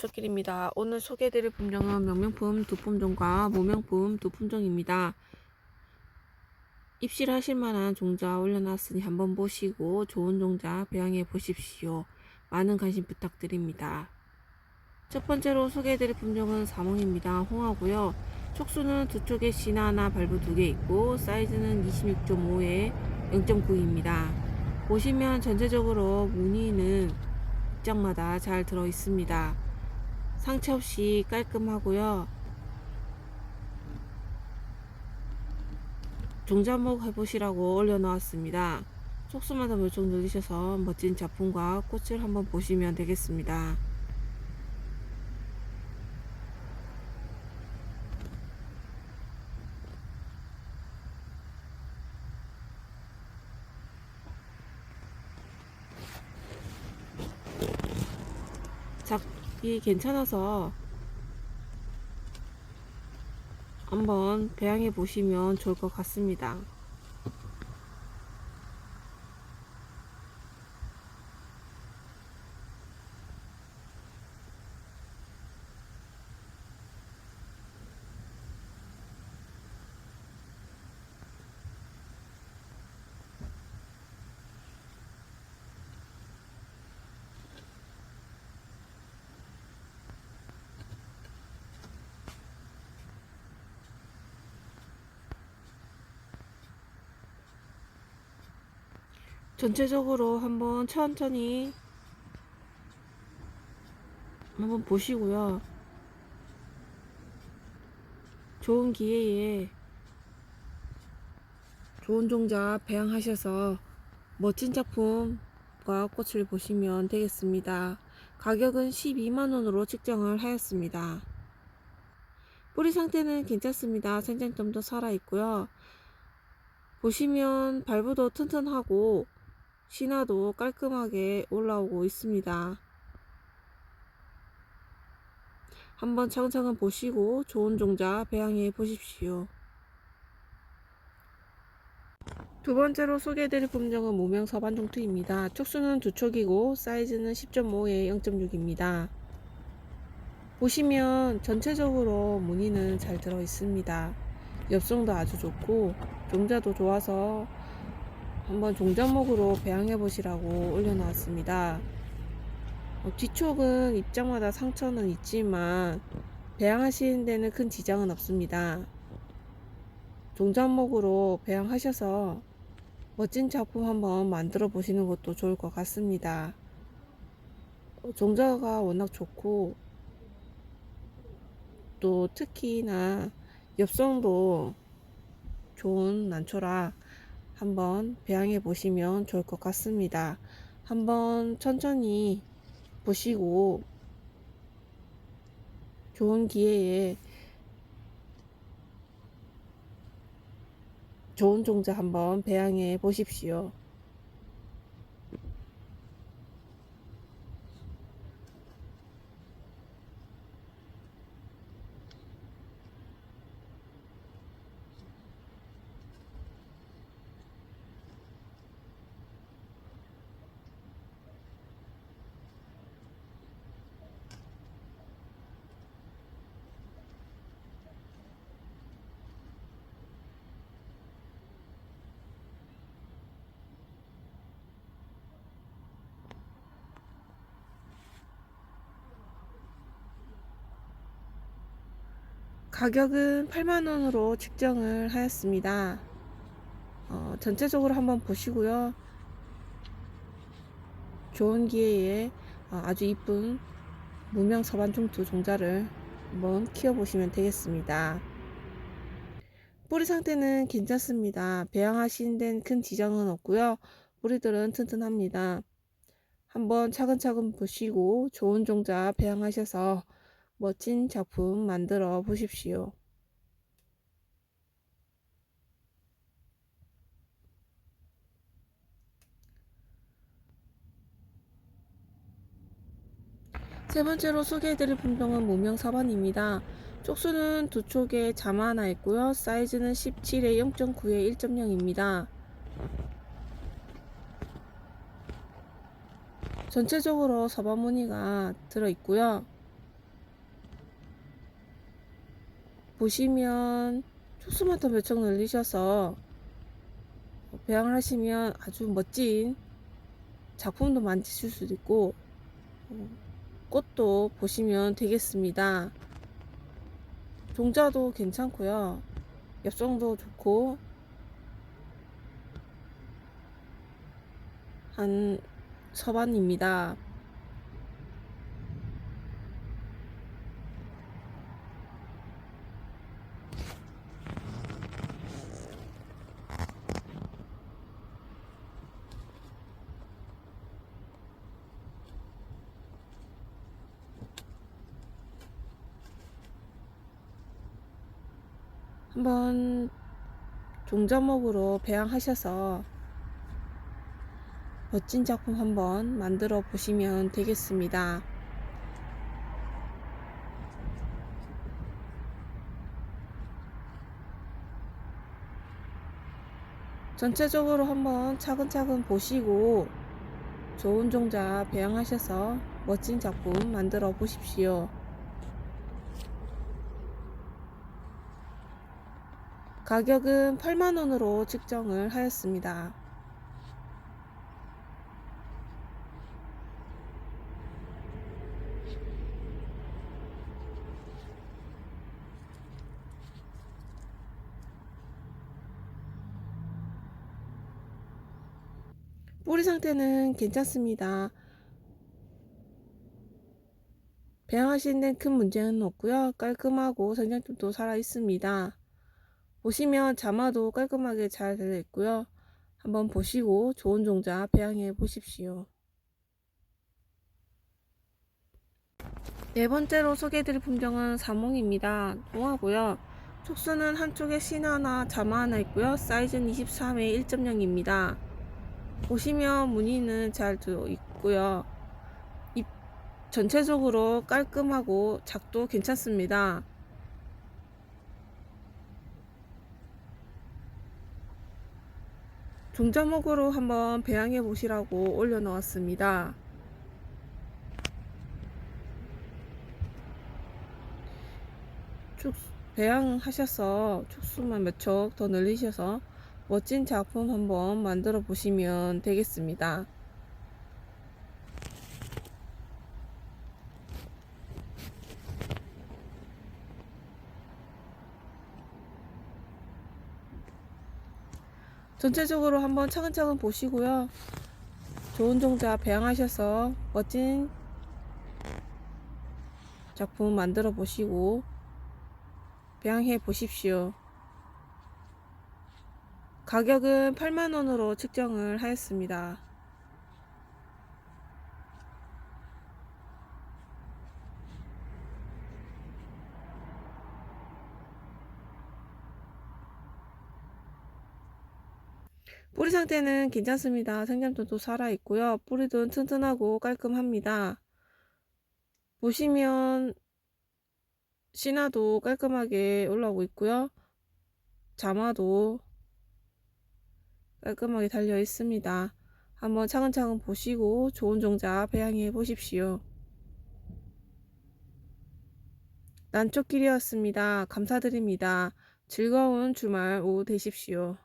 난초길입니다. 오늘 소개해드릴 품종은 명명품 두 품종과 모명품 두 품종입니다. 입실하실 만한 종자 올려놨으니 한번 보시고 좋은 종자 배양해 보십시오. 많은 관심 부탁드립니다. 첫 번째로 소개해드릴 품종은 사몽입니다. 홍하고요. 촉수는 두 쪽에 신화 하나 발부 두 개 있고 사이즈는 26.5에 0.9입니다. 보시면 전체적으로 무늬는 입장마다 잘 들어 있습니다. 상처 없이 깔끔하고요. 종자목 해보시라고 올려놓았습니다. 촉수마다 물총 늘리셔서 멋진 작품과 꽃을 한번 보시면 되겠습니다. 작 이 괜찮아서 한번 배양해 보시면 좋을 것 같습니다. 전체적으로 한번 천천히 한번 보시고요. 좋은 기회에 좋은 종자 배양하셔서 멋진 작품과 꽃을 보시면 되겠습니다. 가격은 12만원으로 측정을 하였습니다. 뿌리 상태는 괜찮습니다. 생장점도 살아있고요. 보시면 발부도 튼튼하고 신화도 깔끔하게 올라오고 있습니다. 한번 차근차근 보시고 좋은 종자 배양해 보십시오. 두 번째로 소개해드릴 품종은 무명 서반 종투입니다. 촉수는 두 촉이고 사이즈는 10.5에 0.6입니다. 보시면 전체적으로 무늬는 잘 들어 있습니다. 엽성도 아주 좋고 종자도 좋아서 한번 종자목으로 배양해 보시라고 올려놨습니다. 어, 뒤쪽은 입장마다 상처는 있지만 배양하시는 데는 큰 지장은 없습니다. 종자목으로 배양하셔서 멋진 작품 한번 만들어 보시는 것도 좋을 것 같습니다. 어, 종자가 워낙 좋고 또 특히나 엽성도 좋은 난초라 한번 배양해 보시면 좋을 것 같습니다. 한번 천천히 보시고 좋은 기회에 좋은 종자 한번 배양해 보십시오. 가격은 8만원으로 측정을 하였습니다. 어, 전체적으로 한번 보시고요. 좋은 기회에 어, 아주 이쁜 무명 서반중투 종자를 한번 키워보시면 되겠습니다. 뿌리 상태는 괜찮습니다. 배양하신 데는 큰 지장은 없고요. 뿌리들은 튼튼합니다. 한번 차근차근 보시고 좋은 종자 배양하셔서 멋진 작품 만들어 보십시오. 세 번째로 소개해드릴 품종은 무명 사반입니다. 쪽수는 두 촉에 자마 하나 있고요. 사이즈는 17에 0.9에 1.0입니다. 전체적으로 서반 무늬가 들어 있고요. 보시면 촉수마터 몇척 늘리셔서 배양을 하시면 아주 멋진 작품도 만드실 수도 있고 어, 꽃도 보시면 되겠습니다. 종자도 괜찮고요. 엽성도 좋고 한 서반입니다. 한번 종자목으로 배양하셔서 멋진 작품 한번 만들어 보시면 되겠습니다. 전체적으로 한번 차근차근 보시고 좋은 종자 배양하셔서 멋진 작품 만들어 보십시오. 가격은 8만원으로 측정을 하였습니다. 뿌리 상태는 괜찮습니다. 배양하시는 데는 큰 문제는 없고요. 깔끔하고 성장점도 살아 있습니다. 보시면 자마도 깔끔하게 잘 되어 있고요. 한번 보시고 좋은 종자 배양해 보십시오. 네 번째로 소개해드릴 품종은 사몽입니다. 농하고요. 촉수는 한쪽에 신 하나 자마 하나 있고요. 사이즈는 23에 1.0입니다. 보시면 무늬는 잘 들어 있고요. 잎 전체적으로 깔끔하고 작도 괜찮습니다. 종자목으로 한번 배양해 보시라고 올려 놓았습니다. 축 배양하셔서 축수만 몇척더 늘리셔서 멋진 작품 한번 만들어 보시면 되겠습니다. 전체적으로 한번 차근차근 보시고요. 좋은 종자 배양하셔서 멋진 작품 만들어 보시고 배양해 보십시오. 가격은 8만원으로 측정을 하였습니다. 뿌리 상태는 괜찮습니다. 생장점도 살아있고요. 뿌리도 튼튼하고 깔끔합니다. 보시면 신화도 깔끔하게 올라오고 있고요. 자마도 깔끔하게 달려 있습니다. 한번 차근차근 보시고 좋은 종자 배양해 보십시오. 난초길이었습니다. 감사드립니다. 즐거운 주말 오후 되십시오.